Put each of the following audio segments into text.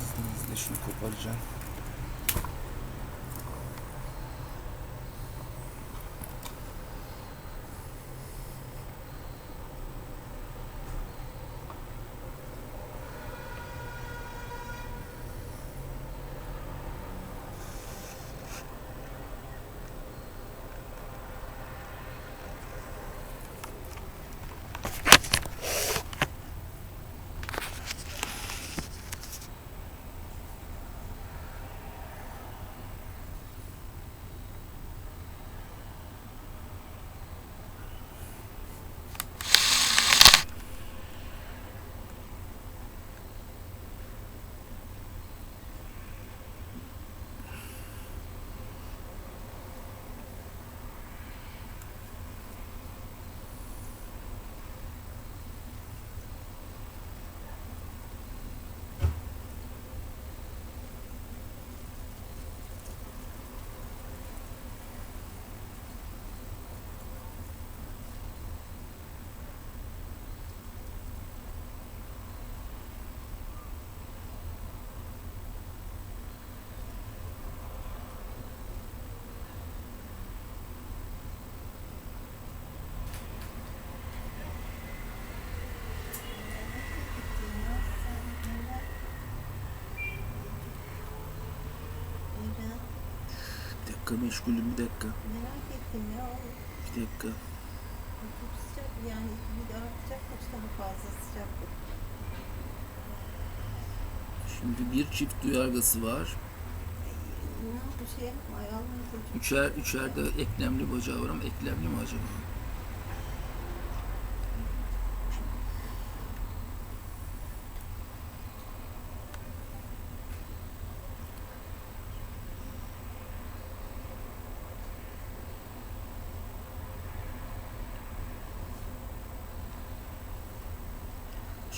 İzninizle şunu koparacağım. Eren, Bir dakika meşgulüm bir dakika. merak ettim ya. Bir dakika. Çok sıcak yani bir artacak kaç daha fazla sıcaklık. Şimdi bir çift duyargası var. Ne yapı şey çok Üçer, üçer de eklemli bacağı var ama eklemli mi acaba?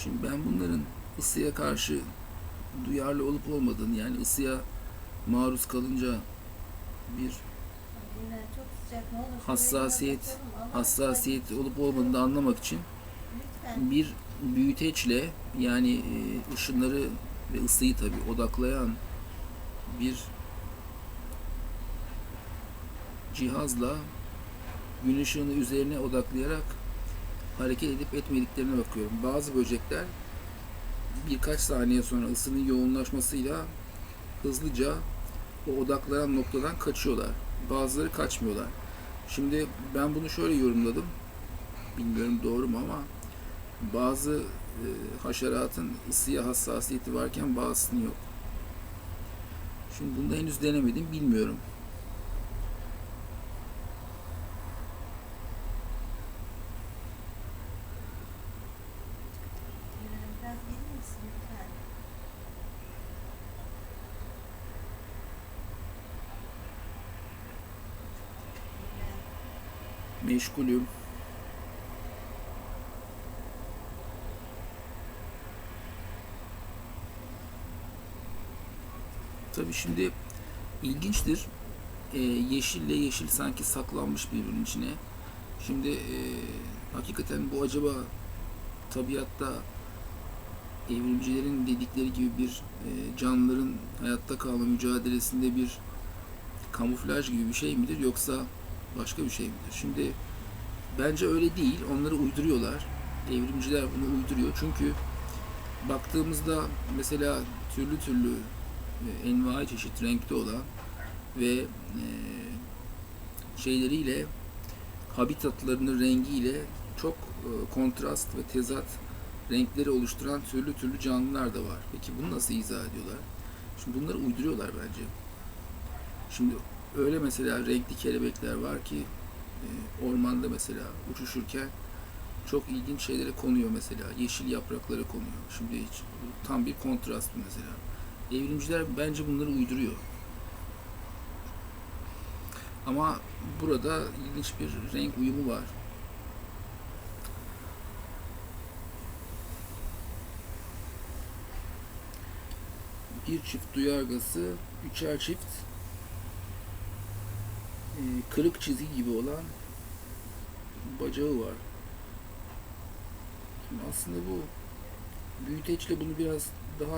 Şimdi ben bunların ısıya karşı duyarlı olup olmadığını yani ısıya maruz kalınca bir hassasiyet hassasiyet olup olmadığını anlamak için bir büyüteçle yani e, ışınları ve ısıyı tabi odaklayan bir cihazla gün ışığını üzerine odaklayarak hareket edip etmediklerine bakıyorum. Bazı böcekler birkaç saniye sonra ısının yoğunlaşmasıyla hızlıca o odaklanan noktadan kaçıyorlar. Bazıları kaçmıyorlar. Şimdi ben bunu şöyle yorumladım. Bilmiyorum doğru mu ama bazı e, haşeratın ısıya hassasiyeti varken bazısının yok. Şimdi bunda henüz denemedim, bilmiyorum. Meşgulüm. Tabii şimdi ilginçtir. Ee, yeşille yeşil sanki saklanmış birbirinin içine. Şimdi e, hakikaten bu acaba tabiatta evrimcilerin dedikleri gibi bir e, canlıların hayatta kalma mücadelesinde bir kamuflaj gibi bir şey midir yoksa başka bir şey midir? Şimdi bence öyle değil. Onları uyduruyorlar. Evrimciler bunu uyduruyor. Çünkü baktığımızda mesela türlü türlü e, envai çeşit renkte olan ve e, şeyleriyle habitatlarının rengiyle çok e, kontrast ve tezat renkleri oluşturan türlü türlü canlılar da var. Peki bunu nasıl izah ediyorlar? Şimdi bunları uyduruyorlar bence. Şimdi öyle mesela renkli kelebekler var ki e, ormanda mesela uçuşurken çok ilginç şeylere konuyor mesela. Yeşil yapraklara konuyor. Şimdi hiç tam bir kontrast mesela. Evrimciler bence bunları uyduruyor. Ama burada ilginç bir renk uyumu var. bir çift duyargası, üçer çift kırık çizgi gibi olan bacağı var. Şimdi aslında bu büyüteçle bunu biraz daha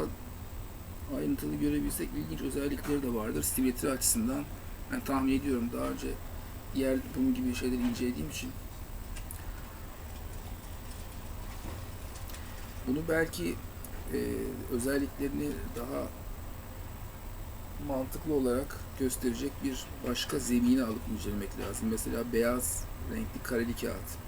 ayrıntılı görebilsek ilginç özellikleri de vardır. Simetri açısından ben tahmin ediyorum daha önce diğer bunun gibi şeyleri incelediğim için bunu belki e, özelliklerini daha mantıklı olarak gösterecek bir başka zemini alıp incelemek lazım. Mesela beyaz renkli kareli kağıt.